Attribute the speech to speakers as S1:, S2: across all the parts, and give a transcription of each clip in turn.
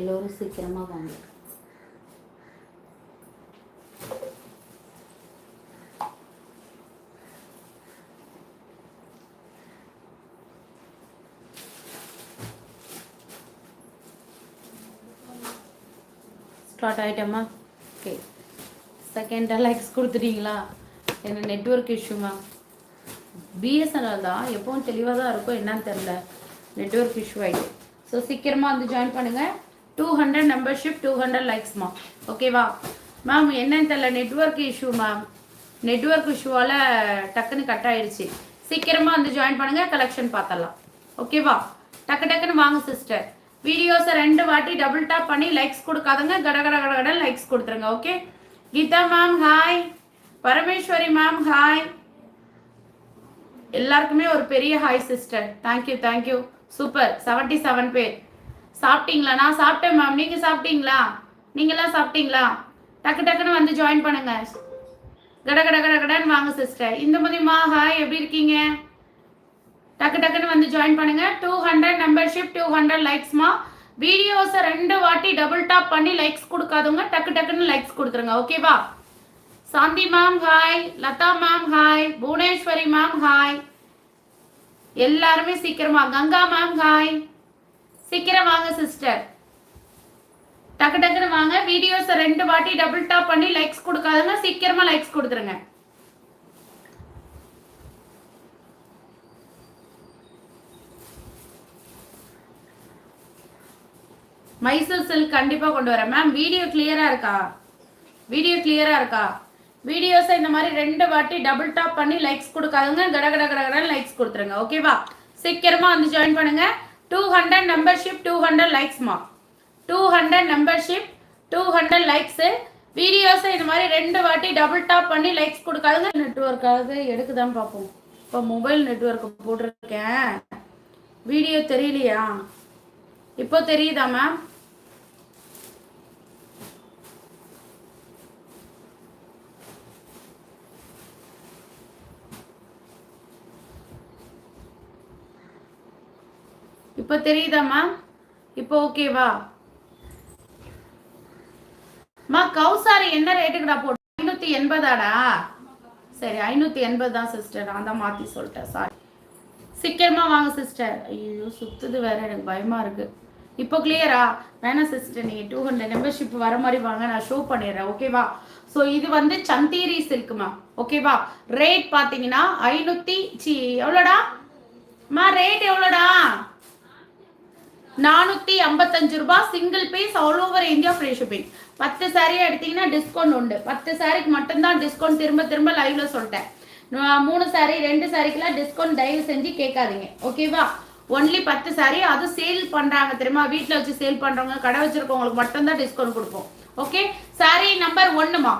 S1: எல்லோரும் சீக்கிரமாக வாங்க. ஸ்டார்ட் ஆகிட்டோமா ஓகே செகண்ட் லைக்ஸ் கொடுத்துட்டீங்களா? என்ன நெட்ஒர்க் இஷ்யூமா பிஎஸ்என்எல் தான். எப்பவும் தெளிவாக தான் இருக்கும். என்னன்னு தெரில நெட்ஒர்க் இஷ்யூ ஆகிட்டு ஸோ சீக்கிரமாக வந்து ஜாயின் பண்ணுங்கள் two hundred membership two hundred லைக்ஸ்மா ஓகேவா மேம் என்னன்னு தெரில நெட்ஒர்க் இஷ்யூ மேம் நெட்ஒர்க் இஷ்யூவால் டக்குன்னு கட் ஆயிடுச்சு சீக்கிரமாக வந்து ஜாயின் பண்ணுங்கள் கலெக்ஷன் பார்த்தலாம் ஓகேவா டக்கு டக்குன்னு வாங்க சிஸ்டர் வீடியோஸை ரெண்டு வாட்டி டபுள் டாப் பண்ணி லைக்ஸ் கொடுக்காதங்க கட கட கட கட லைக்ஸ் கொடுத்துருங்க okay Geetha ma'am hi Parameswari ma'am hi எல்லாருக்குமே ஒரு பெரிய hi sister thank you thank you super seventy seven பேர். சாப்பிட்டீங்களா? நான் சாப்பிட்டேன் மேம் நீங்கள் சாப்பிட்டீங்களா? நீங்களாம் சாப்பிட்டீங்களா? டக்கு டக்குன்னு வந்து ஜாயின் பண்ணுங்க. கட கட கட கடன்னு வாங்க சிஸ்டர் இந்த மாதிரிமா ஹாய் எப்படி இருக்கீங்க? டக்கு டக்குன்னு வந்து ஜாயின் பண்ணுங்க. Two hundred membership two hundred லைக்ஸ்மா வீடியோஸை ரெண்டு வாட்டி டபுள் டாப் பண்ணி லைக்ஸ் கொடுக்காதவங்க டக்கு டக்குன்னு லைக்ஸ் கொடுத்துருங்க. ஓகேவா Shanthi ma'am hi Latha ma'am hi Bhuvaneswari ma'am hi எல்லாருமே சீக்கிரமா. கங்கா மேம் ஹாய் சீக்கிரம் வாங்க சிஸ்டர் டக்கு டக்குன்னு வாங்க. வீடியோஸை ரெண்டு வாட்டி டபுள் டாப் பண்ணி லைக்ஸ் கொடுக்காதுங்க சீக்கிரமா லைக்ஸ் கொடுத்துருங்க. மைசூர் சில்க் கண்டிப்பாக கொண்டு வரேன். மேம் வீடியோ கிளியராக இருக்கா? வீடியோ கிளியராக இருக்கா? வீடியோஸை இந்த மாதிரி ரெண்டு வாட்டி டபுள் டாப் பண்ணி லைக்ஸ் கொடுக்காதுங்க கட கட கட கட லைக்ஸ் கொடுத்துருங்க. ஓகேவா சீக்கிரமா வந்து ஜாயின் பண்ணுங்க. Two hundred membership two hundred லைக்ஸ்மா two hundred membership two hundred likes வீடியோஸை இந்த மாதிரி ரெண்டு வாட்டி டபுள் டாப் பண்ணி லைக்ஸ் கொடுக்காதுங்க. நெட்ஒர்க்காக எடுக்குதான் பார்ப்போம்? இப்போ மொபைல் நெட்ஒர்க் போட்டிருக்கேன். வீடியோ தெரியலையா? இப்போ தெரியுதா மேம் இப்போ தெரியுதா மேம் இப்போ ஓகேவா மா கௌசாரி என்ன ரேட்டுக்குடா போட்டு ஐநூத்தி எண்பதாடா? சரி ஐநூத்தி எண்பது தான் சிஸ்டர் நான் தான் மாத்தி சொல்லிட்டேன். சாரி சீக்கிரமா வாங்க சிஸ்டர் ஐயோ சுத்துது வேற. எனக்கு பயமா இருக்கு. இப்போ கிளியரா வேணாம் சிஸ்டர் நீங்க டூ ஹண்ட்ரட் மெம்பர்ஷிப் வர மாதிரி வாங்க. நான் ஷோ பண்ணிடுறேன். ஓகேவா ஸோ இது வந்து சந்தீரி சில்க்குமா ஓகேவா ரேட் பார்த்தீங்கன்னா ஐநூத்தி சி எவ்வளோடா? மா ரேட் எவ்வளோடா? நானூத்தி ஐம்பத்தஞ்சு ரூபாய் single piece all over India free shipping பத்து சாரீ எடுத்தீங்கன்னா டிஸ்கவுண்ட் உண்டு. பத்து சாரிக்கு மட்டும்தான் டிஸ்கவுண்ட் திரும்ப திரும்ப லைவ்ல சொல்லிட்டேன். மூணு சாரி ரெண்டு சாரிக்கெல்லாம் டிஸ்கவுண்ட் தயவு செஞ்சு கேட்காதீங்க. ஓகேவா ஒன்லி பத்து சாரி அது சேல் பண்றாங்க தெரியுமா? வீட்டில் வச்சு சேல் பண்றவங்க கடை வச்சிருக்கவங்களுக்கு மட்டும்தான் டிஸ்கவுண்ட் கொடுப்போம். ஓகே சாரி நம்பர் ஒன்றுமா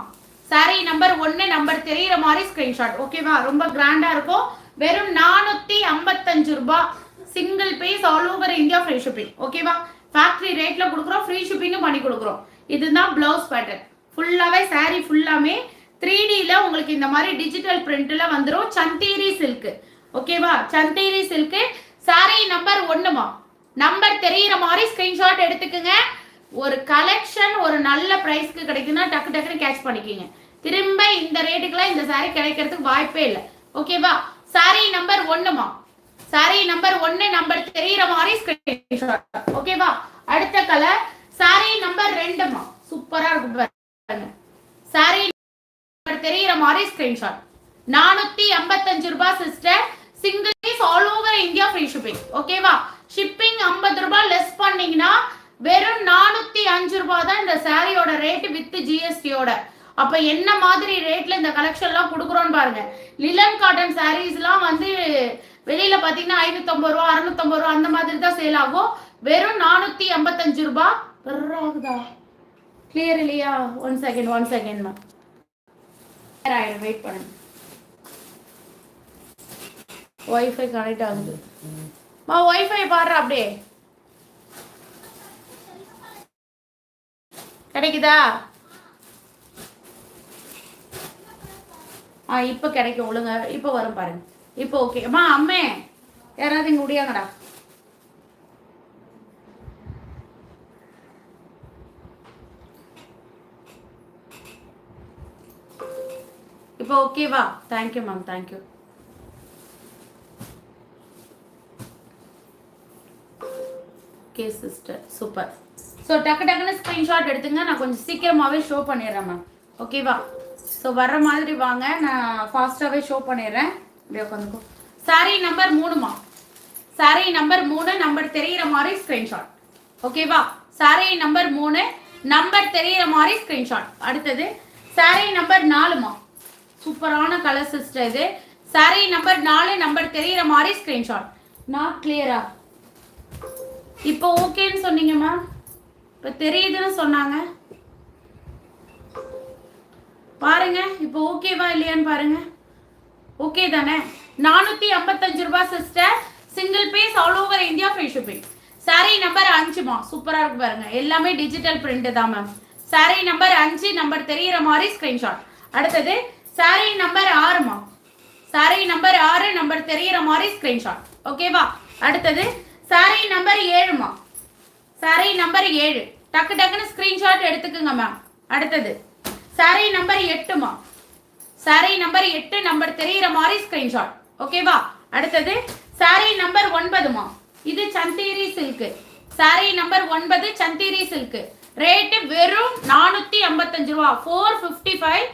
S1: சாரி நம்பர் ஒன்னு நம்பர் தெரிகிற மாதிரி ஸ்கிரீன்ஷாட் ஓகேவா ரொம்ப கிராண்டா இருக்கும். வெறும் நானூத்தி ஐம்பத்தஞ்சு ரூபாய் single piece all over India free shipping ஓகேவா ஃபேக்டரி ரேட்ல கொடுக்குறோம் ஃப்ரீ ஷிப்பிங்கும் பண்ணி கொடுக்குறோம். இதுதான் பிளவுஸ் பேட்டர்ன் ஃபுல்லாவே saree ஃபுல்லாமே த்ரீ டில உங்களுக்கு இந்த மாதிரி டிஜிட்டல் பிரிண்ட்ல வந்துடும் சந்தேரி சில்க் ஓகேவா சந்தேரி சில்க் saree நம்பர் ஒண்ணுமா நம்பர் தெரியிற மாதிரி ஸ்கிரீன்ஷாட் எடுத்துக்கோங்க. ஒரு கலெக்ஷன் ஒரு நல்ல பிரைஸ்க்கு கிடைக்குன்னா டக்கு டக்குன்னு கேட்ச் பண்ணிக்கிங்க. திரும்ப இந்த ரேட்டுக்குலாம் இந்த saree கிடைக்கிறதுக்கு வாய்ப்பே இல்லை. ஓகேவா saree நம்பர் ஒண்ணுமா சாரி நம்பர் ஒன்னு நம்பர் தெரியற மாதிரி ஸ்கிரீன்ஷாட் ஓகேவா அடுத்த கலர் சாரி நம்பர் ரெண்டுமா சூப்பரா இருக்கும் பாருங்க. சாரி நம்பர் தெரியுற மாதிரி ஸ்கிரீன்ஷாட் நானூத்தி ஐம்பத்தஞ்சு ரூபாய் sister single piece all over India free shipping ஓகேவா ஷிப்பிங் ஐம்பது ரூபாய் லெஸ் பண்ணீங்கன்னா வெறும் நானூத்தி அஞ்சு ரூபாய் தான் இந்த சாரியோட ரேட் வித் ஜிஎஸ்டியோட அப்ப என்ன மாதிரி ரேட்ல இந்த கலெக்ஷன்லாம் கொடுக்குறோன்னு பாருங்க. லிலன் காட்டன் சாரீஸ்லாம் வந்து வெளியில பாத்தீங்கன்னா ஐநூத்தம்பது ரூபா அறுநூத்தம்பது ரூபா அந்த மாதிரி தான் சேல் ஆகும். வெறும் நானூத்தி ஐம்பத்தஞ்சு ரூபாய் ஆகுதா கிளியர் இல்லையா? One second one second ma'am ஆயிடும். வெயிட் பண்ணுங்க. ஒய்ஃபை கனெக்ட் ஆகுது. மா ஒய்ஃபை பாடுற அப்படியே. கிடைக்குதா? ஆ இப்போ கிடைக்கும். ஒழுங்க இப்போ வரும் பாருங்க. இப்போ ஓகே அம்மா அம்மே யாராவது இங்கே முடியாங்கடா? இப்போ ஓகேவா thank you ma'am thank you okay sister super so டக்கு டக்குன்னு ஸ்க்ரீன்ஷாட் எடுத்துங்க. நான் கொஞ்சம் சீக்கிரமாகவே ஷோ பண்ணிடுறேன் மேம் ஓகேவா ஸோ வர்ற மாதிரி வாங்க. நான் ஃபாஸ்ட்டாகவே ஷோ பண்ணிடுறேன். அப்படியே உட்காந்துக்கோ. சாரி நம்பர் மூணுமா சாரி நம்பர் மூணு நம்பர் தெரிகிற மாதிரி ஸ்க்ரீன்ஷாட் ஓகேவா சாரி நம்பர் மூணு நம்பர் தெரிகிற மாதிரி ஸ்க்ரீன்ஷாட் அடுத்தது சாரி நம்பர் நாலுமா சூப்பரான கலர் சிஸ்டர் இது. சாரி நம்பர் நாலு நம்பர் தெரிகிற மாதிரி ஸ்க்ரீன்ஷாட் நாட் கிளியரா இப்போ ஓகேன்னு சொன்னீங்க மேம் இப்போ தெரியுதுன்னு சொன்னாங்க. பாருங்க இப்போ ஓகேவா இல்லையான்னு பாருங்க. ஓகே தானே? நானூத்தி ஐம்பத்தஞ்சு ரூபாய் sister single piece all over India free shipping sari number அஞ்சுமா சூப்பரா இருக்கு பாருங்க. எல்லாமே டிஜிட்டல் பிரிண்ட் தான் மேம் சாரி நம்பர் அஞ்சு நம்பர் தெரியிற மாதிரி ஸ்கிரீன்ஷாட் அடுத்தது சாரி நம்பர் ஆறுமா சாரி நம்பர் ஆறு நம்பர் தெரியிற மாதிரி ஸ்கிரீன்ஷாட் ஓகேவா அடுத்தது சாரி நம்பர் ஏழுமா சாரி நம்பர் ஏழு. டக்கு டக்குன்னு ஸ்கிரீன்ஷாட் எடுத்துக்குங்க மேம் அடுத்தது சாரி நம்பர் எட்டுமா சாரி நம்பர் எட்டு நம்பர் தெரிகிற மாதிரி ஸ்கிரீன்ஷாட் ஓகேவா அடுத்தது சாரி நம்பர் ஒன்பதுமா இது சந்தேரி சில்க்கு சாரி நம்பர் ஒன்பது சந்தேரி சில்க்கு ரேட்டு வெறும் நானூத்தி ஐம்பத்தஞ்சு ரூபா. ஃபோர் ஃபிஃப்டி ஃபைவ்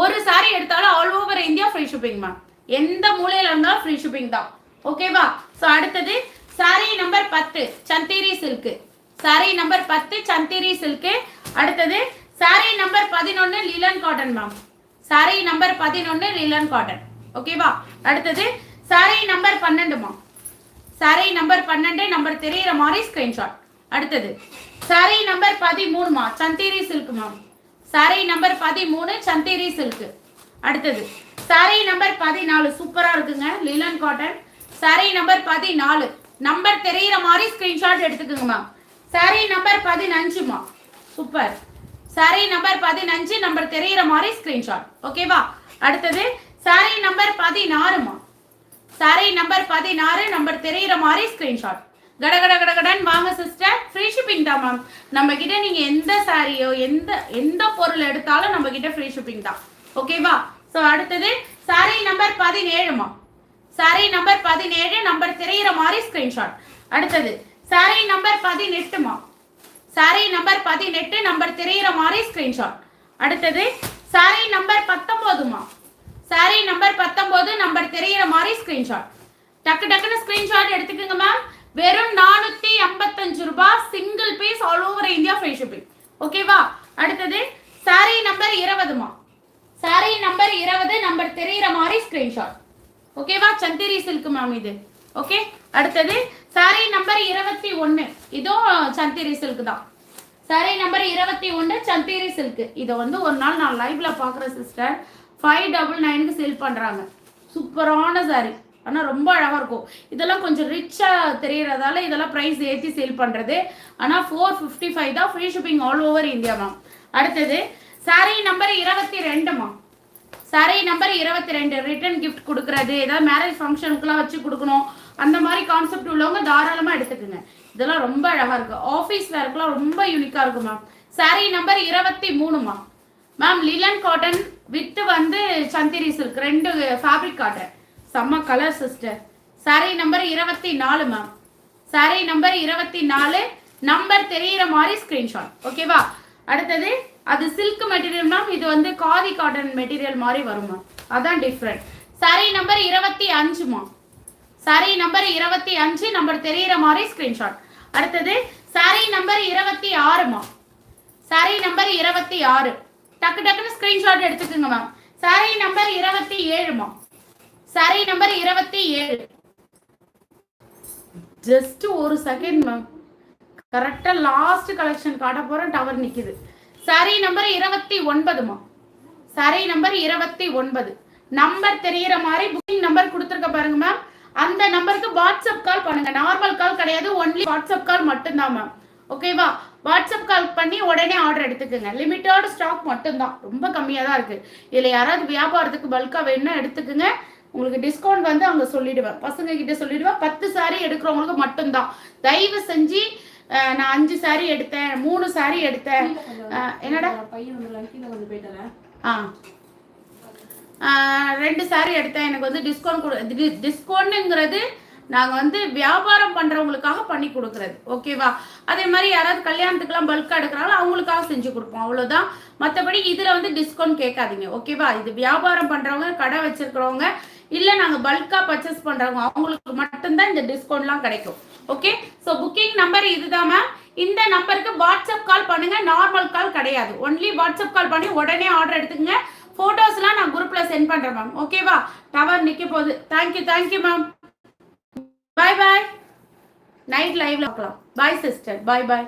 S1: ஒரு சாரி எடுத்தாலும் all over India free shipping ma'am எந்த மூலையில இருந்தாலும் ஃப்ரீ ஷிப்பிங் தான். ஓகேவா ஸோ அடுத்தது சாரி நம்பர் பத்து சந்தேரி சில்க்கு சாரி நம்பர் பத்து சந்தேரி சில்க்கு அடுத்தது சாரி நம்பர் பதினொன்று linen cotton ma'am sari number பதினொன்று லிலன் காட்டன் ஓகேவா அடுத்தது சாரி நம்பர் பன்னெண்டுமா சாரி நம்பர் பன்னெண்டு நம்பர் தெரியிற மாதிரி ஸ்கிரீன்ஷாட் அடுத்தது sorry number பதிமூணுமா Chanderi silk ma'am sari number பதிமூணு சந்தேரி சில்க் அடுத்தது சாரி நம்பர் பதினாலு. சூப்பராக இருக்குங்க லிலன் காட்டன் சாரி நம்பர் பதினாலு. நம்பர் தெரியிற மாதிரி ஸ்கிரீன்ஷாட் எடுத்துக்கோங்க மேம் சாரி நம்பர் பதினஞ்சுமா சூப்பர் சாரி நம்பர் பதினஞ்சு நம்பர் தெரியற மாதிரி ஸ்கிரீன்ஷாட் ஓகேவா அடுத்தது சாரி நம்பர் பதினாறுமா சாரி நம்பர் பதினாறு நம்பர் தெரியற மாதிரி ஸ்கிரீன்ஷாட் கட கட கட கடன். வாங்க சிஸ்டர் ஃப்ரீ ஷிப்பிங் தான் மேம் நம்ம கிட்ட நீங்க எந்த சாரியோ எந்த எந்த பொருள் எடுத்தாலும் நம்ம கிட்ட ஃப்ரீ ஷிப்பிங் தான் ஓகேவா ஸோ அடுத்தது சாரி நம்பர் பதினேழுமா சாரி நம்பர் பதினேழு நம்பர் தெரியிற மாதிரி ஸ்கிரீன்ஷாட் அடுத்தது சாரி நம்பர் பதினெட்டுமா சாரி நம்பர் பதினெட்டு நம்பர் தெரியிற மாதிரி ஸ்கிரீன்ஷாட் அடுத்தது சாரி நம்பர் பத்தொன்பதுமா சாரி நம்பர் பத்தொன்பது நம்பர் தெரியிற மாதிரி ஸ்கிரீன்ஷாட் டக்கு டக்குன்னு ஸ்கிரீன்ஷாட் எடுத்துக்கோங்க மேம் வெறும் நானூத்தி ஐம்பத்தஞ்சு ரூபாய் single piece all over India free shipping ஓகேவா அடுத்தது சாரி நம்பர் இருபதுமா சாரி நம்பர் இருபது நம்பர் தெரியிற மாதிரி ஸ்கிரீன்ஷாட் ஓகேவா சந்திரி சில்க் மேம் இது. ஓகே அடுத்தது சாரி நம்பர் இருபத்தி ஒன்னு. இதுவும் சந்திரி சில்க் தான். சாரி நம்பர் இருபத்தி ஒன்று சந்தேரி சில்க் இதை வந்து ஒரு நாள் நான் லைவ்ல பார்க்குறேன் சிஸ்டர் ஃபைவ் டபுள் நைனுக்கு சேல் பண்ணுறாங்க சூப்பரான சாரி ஆனால் ரொம்ப அழகாக இருக்கும். இதெல்லாம் கொஞ்சம் ரிச்சாக தெரியறதால இதெல்லாம் ப்ரைஸ் ஏற்றி சேல் பண்ணுறது ஆனால் ஃபோர் ஃபிஃப்டி ஃபைவ் தான் free shipping all over India ma'am அடுத்தது சாரி நம்பர் இருபத்தி ரெண்டுமா சாரி நம்பர் இருபத்தி ரெண்டு ரிட்டர்ன் கிஃப்ட் கொடுக்குறது. ஏதாவது மேரேஜ் ஃபங்க்ஷனுக்குலாம் வச்சு கொடுக்கணும். அந்த மாதிரி கான்செப்ட் உள்ளவங்க தாராளமாக எடுத்துக்கோங்க. இதெல்லாம் ரொம்ப அழகா இருக்கு. ஆஃபீஸ் வேர்க்கெல்லாம் ரொம்ப யூனிக்கா இருக்கும் மேம் சாரி நம்பர் இருபத்தி மூணுமா மேம் லிலன் காட்டன் வித் வந்து சந்திரி சில்க் ரெண்டு ஃபேப்ரிக் காட்டன் செம்ம கலர் சிஸ்டர் சாரி நம்பர் இருபத்தி நாலு மேம் சாரி நம்பர் இருபத்தி நாலு. நம்பர் தெரிகிற மாதிரி ஸ்கிரீன்ஷாட் ஓகேவா அடுத்தது அது சில்க் மெட்டீரியல் மேம் இது வந்து காதி காட்டன் மெட்டீரியல் மாதிரி வரும் மேம் அதான் டிஃப்ரெண்ட் சாரி நம்பர் இருபத்தி அஞ்சுமா சாரி நம்பர் இருபத்தி அஞ்சு நம்பர் தெரியற மாதிரி ஸ்கிரீன்ஷாட் அடுத்தது சாரி நம்பர் இருபத்தி ஆறுமா சாரி நம்பர் இருபத்தி ஆறு. டக்கு டக்குன்னு ஸ்கிரீன்ஷாட் எடுத்துக்கோங்க மேம் சாரி நம்பர் இருபத்தி ஏழுமா சாரி நம்பர் இருபத்தி ஏழு. ஜஸ்ட் ஒரு செகண்ட் மேம் கரெக்டா லாஸ்ட் கலெக்ஷன் காட்ட போறேன் டவர் நிக்குது. சாரி நம்பர் இருபத்தி ஒன்பதுமா சாரி நம்பர் இருபத்தி ஒன்பது. நம்பர் தெரியற மாதிரி புக்கிங் நம்பர் கொடுத்துருக்க பாருங்க மேம் அந்த நம்பருக்கு வாட்ஸ்அப் கால் பண்ணுங்க. நார்மல் கால் கிடையாது ஒன்லி வாட்ஸ்அப் கால் மட்டும்தான் மேம் ஓகேவா வாட்ஸ்அப் கால் பண்ணி உடனே ஆர்டர் எடுத்துக்கோங்க. லிமிட்டட் ஸ்டாக் மட்டும்தான். ரொம்ப கம்மியாக தான் இருக்கு. இதில் யாராவது வியாபாரத்துக்கு பல்காக வேணும்னா எடுத்துக்கோங்க. உங்களுக்கு டிஸ்கவுண்ட் வந்து அங்கே சொல்லிடுவேன். பசங்க கிட்ட சொல்லிடுவேன். பத்து சாரி எடுக்கிறவங்களுக்கு மட்டும்தான். தயவு செஞ்சு நான் அஞ்சு சாரி எடுத்தேன் மூணு சாரி எடுத்தேன். என்னடா?
S2: பையன்
S1: ஆ. ரெண்டு சாரீ எடுத்தேன். எனக்கு வந்து டிஸ்கவுண்ட் கொடு டிஸ்கவுண்ட்டுங்கிறது நாங்கள் வந்து வியாபாரம் பண்ணுறவங்களுக்காக பண்ணி கொடுக்குறது. ஓகேவா அதே மாதிரி யாராவது கல்யாணத்துக்குலாம் பல்காக எடுக்கிறாங்களோ அவங்களுக்காக செஞ்சு கொடுப்போம். அவ்வளோதான் மற்றபடி இதில் வந்து டிஸ்கவுண்ட் கேட்காதீங்க. ஓகேவா இது வியாபாரம் பண்ணுறவங்க கடை வச்சிருக்கிறவங்க இல்லை நாங்கள் பல்காக பர்ச்சேஸ் பண்ணுறவங்க அவங்களுக்கு மட்டும்தான் இந்த டிஸ்கவுண்ட்லாம் கிடைக்கும். ஓகே ஸோ புக்கிங் நம்பர் இதுதான் மேம் இந்த நம்பருக்கு வாட்ஸ்அப் கால் பண்ணுங்கள் நார்மல் கால் கிடையாது. ஒன்லி வாட்ஸ்அப் கால் பண்ணி உடனே ஆர்டர் எடுத்துக்கங்க. ஃபோட்டோஸ்லாம் நான் குரூப்பில் சென்ட் பண்ணுறேன் மேம் ஓகேவா டவர் நிற்க போகுது. Thank you thank you ma'am bye bye night லைவ்ல பார்க்கலாம். பாய் சிஸ்டர் பாய் பாய்